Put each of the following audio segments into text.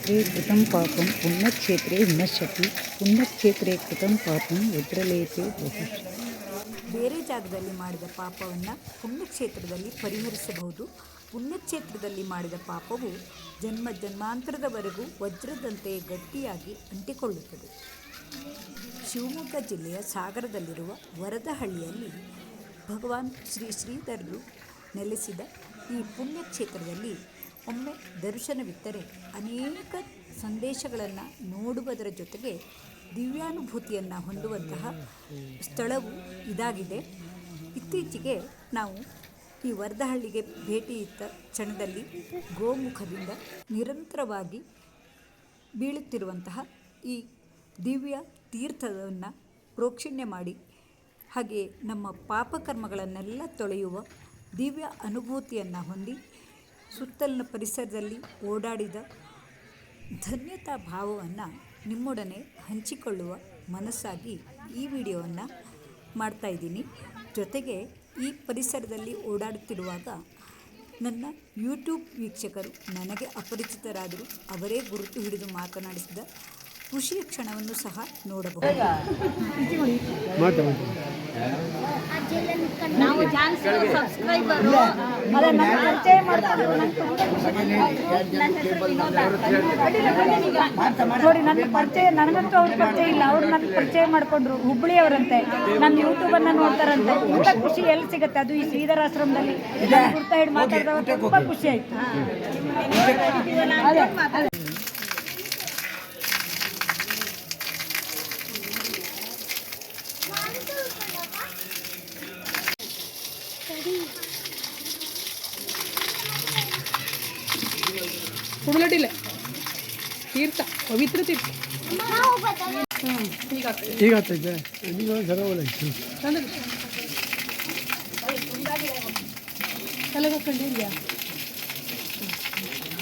ಪುಣ್ಯಕ್ಷೇತ್ರೇ ಕೃತಂ ಪಾಪಂ, ಪುಣ್ಯಕ್ಷೇತ್ರೇ ವಿನಶ್ಯತಿ ಪುಣ್ಯಕ್ಷೇತ್ರೇ ಕೃತಂ ಪಾಪಂ, ಉದ್ರಲೇತೆ ಬೇರೆ ಜಾಗದಲ್ಲಿ ಮಾಡಿದ ಪಾಪವನ್ನು ಪುಣ್ಯಕ್ಷೇತ್ರದಲ್ಲಿ ಪರಿಹರಿಸಬಹುದು. ಪುಣ್ಯಕ್ಷೇತ್ರದಲ್ಲಿ ಮಾಡಿದ ಪಾಪವು ಜನ್ಮ ಜನ್ಮಾಂತರದವರೆಗೂ ವಜ್ರದಂತೆ ಗಟ್ಟಿಯಾಗಿ ಅಂಟಿಕೊಳ್ಳುತ್ತದೆ. ಶಿವಮೊಗ್ಗ ಜಿಲ್ಲೆಯ ಸಾಗರದಲ್ಲಿರುವ ವರದಹಳ್ಳಿಯಲ್ಲಿ ಭಗವಾನ್ ಶ್ರೀ ಶ್ರೀಧರರು ನೆಲೆಸಿದ ಈ ಪುಣ್ಯಕ್ಷೇತ್ರದಲ್ಲಿ ಒಮ್ಮೆ ದರ್ಶನವಿತ್ತರೆ ಅನೇಕ ಸಂದೇಶಗಳನ್ನು ನೋಡುವುದರ ಜೊತೆಗೆ ದಿವ್ಯಾನುಭೂತಿಯನ್ನು ಹೊಂದುವಂತಹ ಸ್ಥಳವು ಇದಾಗಿದೆ. ಇತ್ತೀಚೆಗೆ ನಾವು ಈ ವರ್ಧಹಳ್ಳಿಗೆ ಭೇಟಿ ಇತ್ತ ಕ್ಷಣದಲ್ಲಿ ಗೋಮುಖದಿಂದ ನಿರಂತರವಾಗಿ ಬೀಳುತ್ತಿರುವಂತಹ ಈ ದಿವ್ಯ ತೀರ್ಥವನ್ನು ಪ್ರೋಕ್ಷಿಣ್ಯ ಮಾಡಿ ಹಾಗೆ ನಮ್ಮ ಪಾಪಕರ್ಮಗಳನ್ನೆಲ್ಲ ತೊಳೆಯುವ ದಿವ್ಯ ಅನುಭೂತಿಯನ್ನು ಹೊಂದಿ ಸುತ್ತಲಿನ ಪರಿಸರದಲ್ಲಿ ಓಡಾಡಿದ ಧನ್ಯತಾ ಭಾವವನ್ನು ನಿಮ್ಮೊಡನೆ ಹಂಚಿಕೊಳ್ಳುವ ಮನಸ್ಸಾಗಿ ಈ ವಿಡಿಯೋವನ್ನು ಮಾಡ್ತಾಯಿದ್ದೀನಿ ಜೊತೆಗೆ ಈ ಪರಿಸರದಲ್ಲಿ ಓಡಾಡುತ್ತಿರುವಾಗ ನನ್ನ ಯೂಟ್ಯೂಬ್ ವೀಕ್ಷಕರು ನನಗೆ ಅಪರಿಚಿತರಾದರೂ ಅವರೇ ಗುರುತು ಹಿಡಿದು ಮಾತನಾಡಿಸಿದ ಖುಷಿಯ ಕ್ಷಣವನ್ನು ಸಹ ನೋಡಬಹುದು. ನಾವು ಸಬ್ಸ್ಕ್ರೈಬರು. ಪರಿಚಯ ಖುಷಿ ಆಯ್ತು. ನನ್ನ ಹೆಸರು ವಿನೋದ ನೋಡಿ ನನ್ನ ಪರಿಚಯ ನನಗಂತೂ ಅವ್ರ ಪರಿಚಯ ಇಲ್ಲ. ಅವ್ರು ನನ್ನ ಪರಿಚಯ ಮಾಡ್ಕೊಂಡ್ರು. ಹುಬ್ಬಳ್ಳಿಯವರಂತೆ ನಮ್ಮ ಯೂಟ್ಯೂಬನ್ನು ನೋಡ್ತಾರಂತೆ. ತುಂಬಾ ಖುಷಿ ಎಲ್ಲಿ ಸಿಗುತ್ತೆ? ಅದು ಈ ಶ್ರೀಧರ ಆಶ್ರಮದಲ್ಲಿ. ತುಂಬಾ ಮಾತಾಡಿದವಾಗ ತುಂಬ ಖುಷಿ ಆಯ್ತು. ಅದೇ. ತೀರ್ಥ ಪವಿತ್ರ ತೀರ್ಥ ಈಗ ಆಗ್ತೈತೆ ನೀವು ಸರವಲ್ಲ ತಂದ್ರೆ ತಲೆಗೆ ಹಾಕೊಂಡಿದ್ಯಾ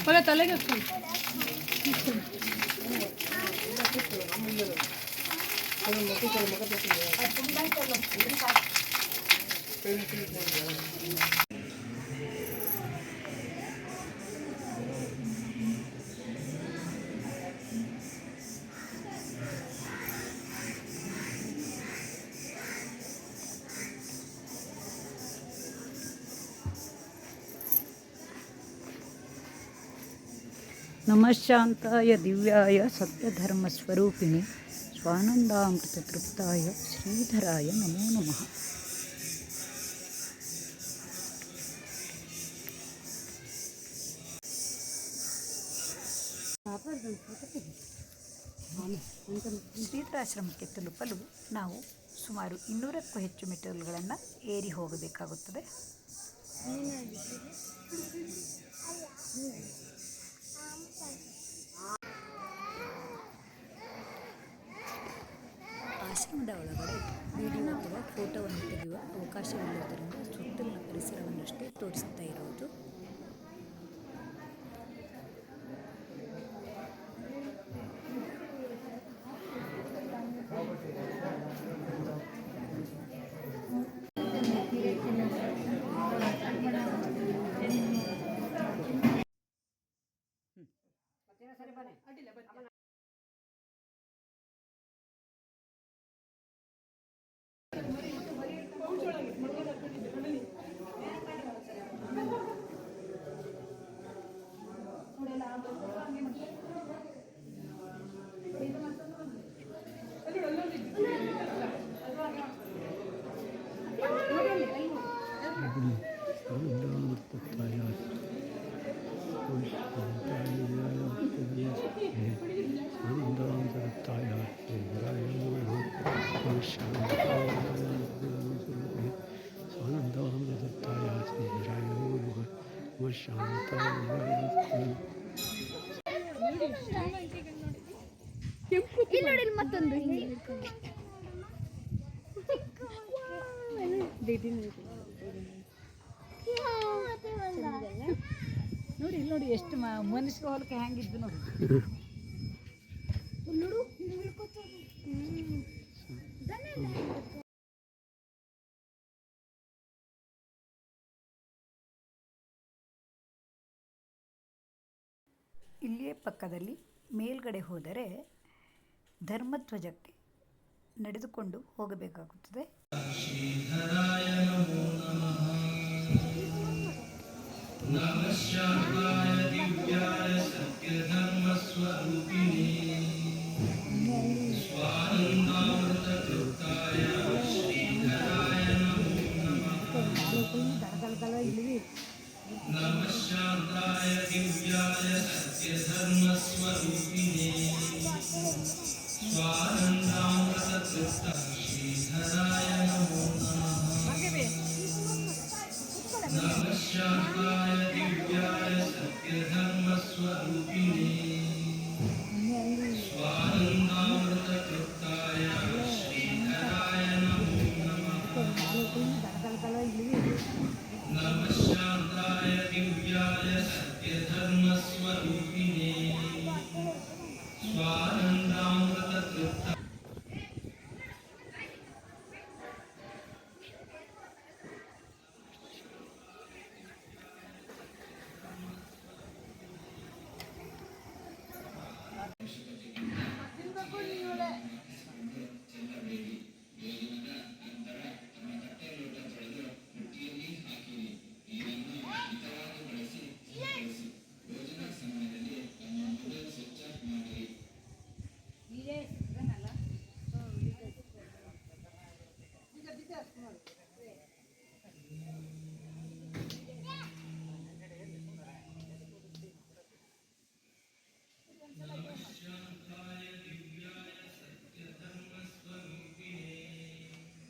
ಹೊಲ ತಲೆಗೆ ಹಾಕೊಂಡು ನಮಃಶಾಂತಾಯ ದಿವ್ಯಾಯ ಸತ್ಯಧರ್ಮಸ್ವರೂಪಿಣಿ ಸ್ವಾನಂದಾಮೃತತೃಪ್ತಾಯ ಶ್ರೀಧರಾಯ ನಮೋ ನಮಃ ತೀರ್ಥಾಶ್ರಮಕ್ಕೆ ತಲುಪಲು ನಾವು ಸುಮಾರು ಇನ್ನೂರಕ್ಕೂ ಹೆಚ್ಚು ಮೆಟೀರಿಯಲ್ಗಳನ್ನು ಏರಿ ಹೋಗಬೇಕಾಗುತ್ತದೆ. ಆಶ್ರಮದ ಒಳಗಡೆ ವಿಡಿಯೋ ಅಥವಾ ಫೋಟೋವನ್ನು ತೆಗೆಯುವ ಅವಕಾಶವಿಲ್ಲದರಿಂದ ಸುತ್ತಲಿನ ಪರಿಸರವನ್ನಷ್ಟೇ ತೋರಿಸ್ತಾ ಇರೋದು ಮತ್ತೊಂದು ನೋಡಿ ಇಲ್ಲಿ ನೋಡಿ ಎಷ್ಟು ಮನುಷ್ಯ ಹೊಲಕ್ಕೆ ಹೆಂಗಿದ್ದು ನೋಡಿ. ಇಲ್ಲಿಯೇ ಪಕ್ಕದಲ್ಲಿ ಮೇಲ್ಗಡೆ ಹೋದರೆ ಧರ್ಮಧ್ವಜಕ್ಕೆ ನಡೆದುಕೊಂಡು ಹೋಗಬೇಕಾಗುತ್ತದೆ. नमः दिव्याय सत्यधर्मस्वरूपिणे स्वानन्दामृतकृप्ताय श्रीधराय नमो नमः नमः शान्ताय दिव्याय सत्यधर्मस्वरूपिणे स्वानन्द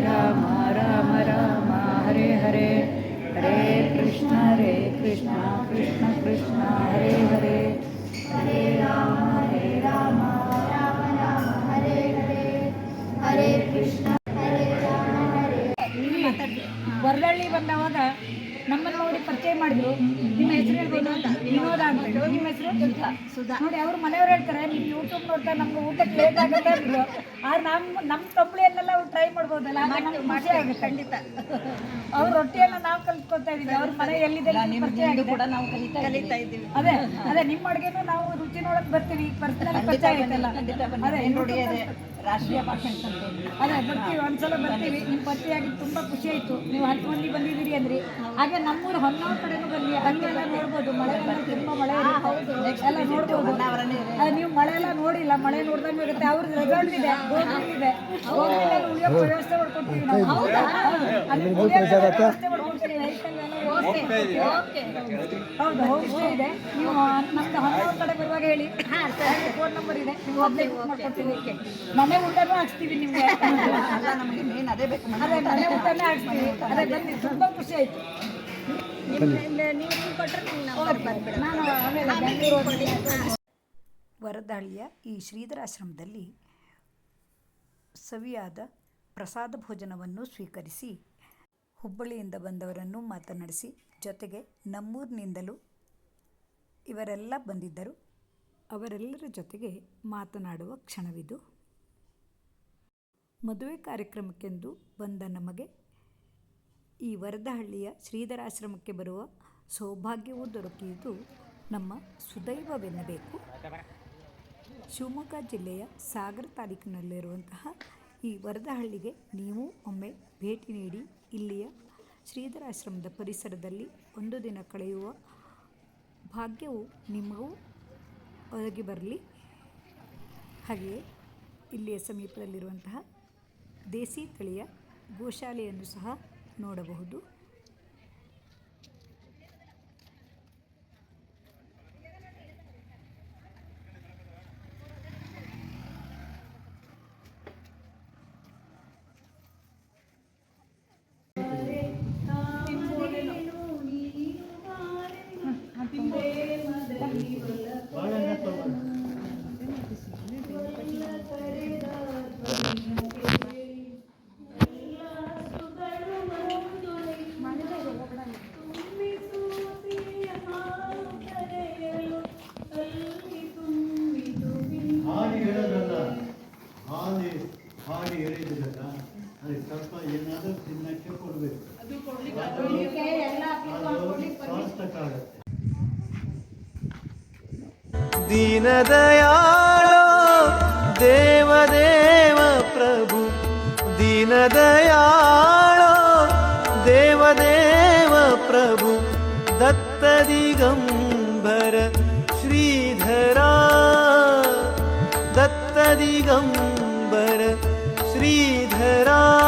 ರಾಮ ರಾಮ ರಾಮ ಹರೇ ಹರೇ ಹರೇ ಕೃಷ್ಣ ಹರೇ ಕೃಷ್ಣ ಕೃಷ್ಣ ಕೃಷ್ಣ ಹರೇ ಹರೇ ಹರೇ ರಾಮ ಹರೇ ರಾಮ ರಾಮ ರಾಮ ಹರೇ ಹರೇ ಹರೇ ಕೃಷ್ಣ ವರದಳ್ಳಿ ಬಂದವಾಗ ನಮ್ಮನ್ನು ನೋಡಿ ಪರಿಚಯ ಮಾಡಿದ್ರು. ನಿಮ್ಮ ವಿನೋದ ಅಂತ ನಿಮ್ಮ ಹೆಸರು? ಸುಧಾ. ನೋಡಿ ಅವ್ರ ಮನೆಯವ್ರು ಹೇಳ್ತಾರೆ ನೀವು ಯೂಟ್ಯೂಬ್ ನೋಡ್ತಾ ನಮ್ಗೆ ಊಟಕ್ಕೆ ಲೇಟ್ ಆಗುತ್ತೆ ಅಂದ್ರು. ಆದ್ರೆ ನಮ್ಮ ನಮ್ಮ ತಂಬಳಿಯನ್ನೆಲ್ಲ ಅವ್ರು ಟ್ರೈ ಮಾಡ್ಬೋದಲ್ಲ ಮಾಡಿ ಆಗುತ್ತೆ. ಖಂಡಿತ. ಅವ್ರ ರೊಟ್ಟಿಯನ್ನ ನಾವು ಕಲ್ತ್ಕೊತಾ ಇದೀವಿ ಅವ್ರ ಮನೆ ಎಲ್ಲಿದೆ ಕೂಡ ನಾವು ಕಲಿತಾ ಕಲಿತಾ ಇದ್ದೀವಿ. ಅದೇ ಅದೇ ನಿಮ್ಮ ಅಡುಗೆನೂ ನಾವು ರುಚಿ ನೋಡಕ್ ಬರ್ತೀವಿ ಪರ್ಸನಲ್ ಪರಿಚಯ ಆಗುತ್ತಲ್ಲ. ಅದೇ ನೋಡಿ ಅದೇ. ರಾಷ್ಟ್ರೀಯ ಭಾಷೆ ಅಂತ ಅದೇ ಬರ್ತೀವಿ ಒಂದ್ಸಲ ಬರ್ತೀವಿ. ನಿಮ್ಮ ಪರಿಚಯ ತುಂಬ ಖುಷಿ ಆಯ್ತು. ನೀವು ಹತ್ತು ಮಂದಿ ಬಂದಿದ್ದೀರಿ ಅಂದ್ರಿ. ಹಾಗೆ ನಮ್ಮೂರು ಹೊನ್ನಾವರ ಕಡೆನೂ ಬನ್ನಿ. ಅಲ್ಲೆಲ್ಲ ನೋಡ್ಬೋದು. ಮಳೆ ಎಲ್ಲ ತುಂಬಾ ಮಳೆ ಇರುತ್ತೆ. ಎಲ್ಲ ನೋಡ್ಬೋದು. ಅದೇ ನೀವು ಮಳೆ ಎಲ್ಲ ನೋಡಿಲ್ಲ. ಮಳೆ ನೋಡ್ದಂಗೆ ಇರುತ್ತೆ. ಅವ್ರ ರೆಸಾರ್ಟ್ ಇದೆ. ಇದೆ ಉಳಿಯೋಕೆ ವ್ಯವಸ್ಥೆ ಮಾಡ್ಕೊಡ್ತೀವಿ ನಾವು. ಉಳಿಯೋಕೆ ವ್ಯವಸ್ಥೆ ಮಾಡ್ಕೊಡ್ತೀವಿ. ಹೌದು? ಇದೆ. ನೀವು ನಮ್ದು ಹೊನ್ನಾವರ ಕಡೆ ಬರುವಾಗ ಹೇಳಿ. ಫೋನ್ ನಂಬರ್ ಇದೆ. ನೀವು ಮಾಡ್ಕೊಡ್ತೀವಿ ಮನೆ ಊಟನೂ ಹಾಕ್ಸ್ತೀವಿ ನಿಮ್ಗೆ. ಅಲ್ಲ ನಮಗೆ ಮೇನ್ ಅದೇ ಬೇಕು ಅದೇ ಮನೆ ಊಟನೇ ಹಾಕ್ಸ್ತೀವಿ ಅದೇ ಬನ್ನಿ ತುಂಬಾ ಖುಷಿ ಆಯ್ತು. ನಾನು ಆಮೇಲೆ ಬೆಂಗಳೂರು ಹೋಗ್ತೀನಿ. ವರದಹಳ್ಳಿಯ ಈ ಶ್ರೀಧರಾಶ್ರಮದಲ್ಲಿ ಸವಿಯಾದ ಪ್ರಸಾದ ಭೋಜನವನ್ನು ಸ್ವೀಕರಿಸಿ ಹುಬ್ಬಳ್ಳಿಯಿಂದ ಬಂದವರನ್ನು ಮಾತನಾಡಿಸಿ ಜೊತೆಗೆ ನಮ್ಮೂರಿನಿಂದಲೂ ಇವರೆಲ್ಲ ಬಂದಿದ್ದರು. ಅವರೆಲ್ಲರ ಜೊತೆಗೆ ಮಾತನಾಡುವ ಕ್ಷಣವಿದು. ಮದುವೆ ಕಾರ್ಯಕ್ರಮಕ್ಕೆಂದು ಬಂದ ನಮಗೆ ಈ ವರದಹಳ್ಳಿಯ ಶ್ರೀಧರಾಶ್ರಮಕ್ಕೆ ಬರುವ ಸೌಭಾಗ್ಯವೂ ದೊರಕಿದ್ದು ನಮ್ಮ ಸುದೈವವೆನ್ನಬೇಕು. ಶಿವಮೊಗ್ಗ ಜಿಲ್ಲೆಯ ಸಾಗರ ತಾಲೂಕಿನಲ್ಲಿರುವಂತಹ ಈ ವರದಹಳ್ಳಿಗೆ ನೀವು ಒಮ್ಮೆ ಭೇಟಿ ನೀಡಿ ಇಲ್ಲಿಯ ಶ್ರೀಧರಾಶ್ರಮದ ಪರಿಸರದಲ್ಲಿ ಒಂದು ದಿನ ಕಳೆಯುವ ಭಾಗ್ಯವು ನಿಮಗೂ ಒದಗಿ ಬರಲಿ. ಹಾಗೆಯೇ ಇಲ್ಲಿಯ ಸಮೀಪದಲ್ಲಿರುವಂತಹ ದೇಸಿ ತಳಿಯ ಗೋಶಾಲೆಯನ್ನು ಸಹ ನೋಡಬಹುದು. ದಿನಕ್ಕೆ ಕೊಡಬೇಕು ದೀನದಯಾಳ ದೇವದೇವ ಪ್ರಭು ದೀನದಯಾಳ ದೇವದೇವ ಪ್ರಭು ದತ್ತ ದಿಗಂಬರ ಶ್ರೀಧರಾ ದತ್ತ ದಿಗಂಬರ श्रीधरा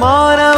मारा